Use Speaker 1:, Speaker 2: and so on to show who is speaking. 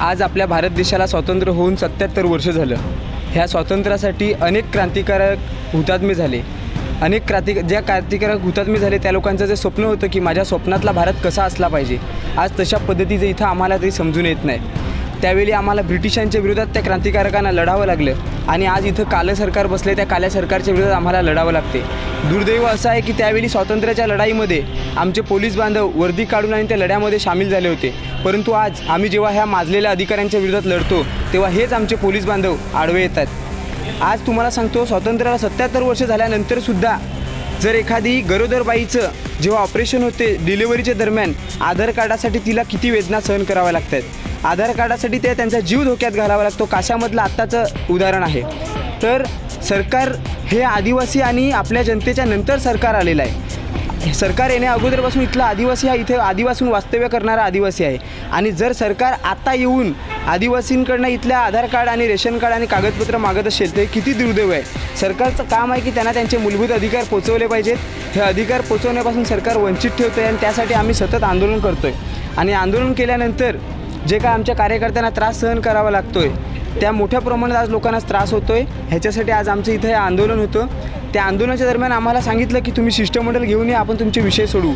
Speaker 1: आज आपल्या भारत देशाला स्वातंत्र्य होऊन सत्याहत्तर वर्ष झालं. ह्या स्वातंत्र्यासाठी अनेक क्रांतिकारक हुतात्मे झाले. अनेक क्रांतिक ज्या क्रांतिकारक हुतात्मे झाले त्या लोकांचं जे स्वप्न होतं की माझ्या स्वप्नातला भारत कसा असला पाहिजे. आज तशा पद्धतीचं इथं आम्हाला तरी समजून येत नाही. त्यावेळी आम्हाला ब्रिटिशांच्या विरोधात त्या क्रांतिकारकांना लढावं लागलं आणि आज इथं कालं सरकार बसले त्या काल्या सरकारच्या विरोधात आम्हाला लढावं लागते दुर्दैव असं आहे की त्यावेळी स्वातंत्र्याच्या लढाईमध्ये आमचे पोलीस बांधव वर्दी काढून आणि त्या लढ्यामध्ये सामील झाले होते. परंतु आज आम्ही जेव्हा ह्या माजलेल्या अधिकाऱ्यांच्या विरोधात लढतो तेव्हा हेच आमचे पोलीस बांधव आडवे येतात. आज तुम्हाला सांगतो स्वातंत्र्याला सत्याहत्तर वर्ष झाल्यानंतरसुद्धा जर एखादी गरोदरबाईचं जेव्हा ऑपरेशन होते डिलिव्हरीच्या दरम्यान आधार कार्डासाठी तिला किती वेदना सहन कराव्या लागतात? आधार कार्डासाठी ते त्यांचा जीव धोक्यात घालावा लागतो. काशामधलं आत्ताचं उदाहरण आहे. तर सरकार हे आदिवासी आणि आपल्या जनतेच्या नंतर सरकार आलेलं आहे. सरकार येण्या अगोदरपासून इथला आदिवासी हा इथे आदिवासीहून वास्तव्य करणारा आदिवासी आहे. आणि जर सरकार आता येऊन आदिवासींकडनं इथल्या आधार कार्ड आणि रेशन कार्ड आणि कागदपत्र मागत असेल ते किती दुर्दैव आहे? सरकारचं काम आहे की त्यांना त्यांचे मूलभूत अधिकार पोचवले पाहिजेत. हे अधिकार पोचवण्यापासून सरकार वंचित ठेवतं आहे आणि त्यासाठी आम्ही सतत आंदोलन करतो आहे आणि आंदोलन केल्यानंतर जे काय आमच्या कार्यकर्त्यांना त्रास सहन करावा लागतो आहे त्या मोठ्या प्रमाणात आज लोकांना त्रास होतो आहे ह्याच्यासाठी आज आमचं इथं हे आंदोलन होतं. त्या आंदोलनाच्या दरम्यान आम्हाला सांगितलं की तुम्ही शिष्टमंडळ घेऊन या आपण तुमचे विषय सोडू